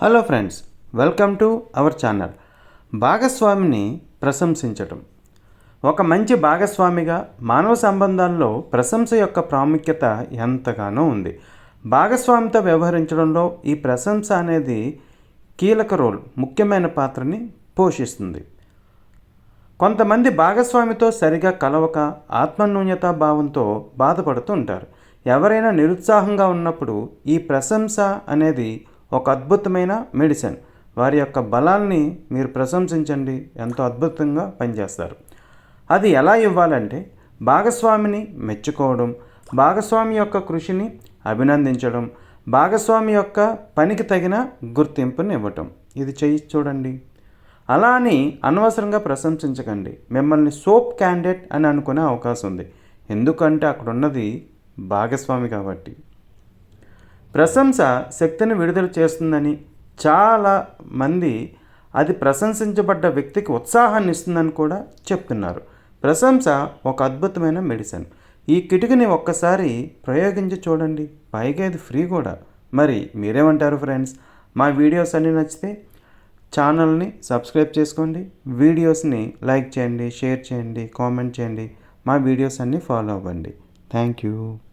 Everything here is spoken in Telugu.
Hello friends welcome to our channel. భాగస్వామిని ప్రశంసించటం. ఒక మంచి భాగస్వామిగా మానవ సంబంధాల్లో ప్రశంస యొక్క ప్రాముఖ్యత ఎంతగానో ఉంది. భాగస్వామితో వ్యవహరించడంలో ఈ ప్రశంస అనేది కీలక రోల్ ముఖ్యమైన పాత్రని పోషిస్తుంది. కొంతమంది భాగస్వామితో సరిగా కలవక ఆత్మన్యూన్యతా భావంతో బాధపడుతూ ఉంటారు. ఎవరైనా నిరుత్సాహంగా ఉన్నప్పుడు ఈ ప్రశంస అనేది ఒక అద్భుతమైన మెడిసిన్ వారి యొక్క బలాల్ని మీరు ప్రశంసించండి. ఎంతో అద్భుతంగా పనిచేస్తారు. అది ఎలా ఇవ్వాలంటే భాగస్వామిని మెచ్చుకోవడం భాగస్వామి యొక్క కృషిని అభినందించడం భాగస్వామి యొక్క పనికి తగిన గుర్తింపుని ఇవ్వటం. ఇది చేయి చూడండి. అలా అని అనవసరంగా ప్రశంసించకండి. మిమ్మల్ని సోప్ క్యాండిడేట్ అని అనుకునే అవకాశం ఉంది. ఎందుకంటే అక్కడ ఉన్నది భాగస్వామి కాబట్టి. ప్రశంస శక్తిని విడుదల చేస్తుందని చాలా మంది అది ప్రశంసించబడ్డ వ్యక్తికి ఉత్సాహాన్ని ఇస్తుందని కూడా చెప్తున్నారు. ప్రశంస ఒక అద్భుతమైన మెడిసిన్ ఈ కిటికని ఒక్కసారి ప్రయోగించి చూడండి. పైగా ఇది ఫ్రీ కూడా. మరి మీరేమంటారు ఫ్రెండ్స్ మా వీడియోస్ అన్నీ నచ్చితే ఛానల్ని సబ్స్క్రైబ్ చేసుకోండి. వీడియోస్ని లైక్ చేయండి షేర్ చేయండి కామెంట్ చేయండి. మా వీడియోస్ అన్నీ ఫాలో అవ్వండి. Thank you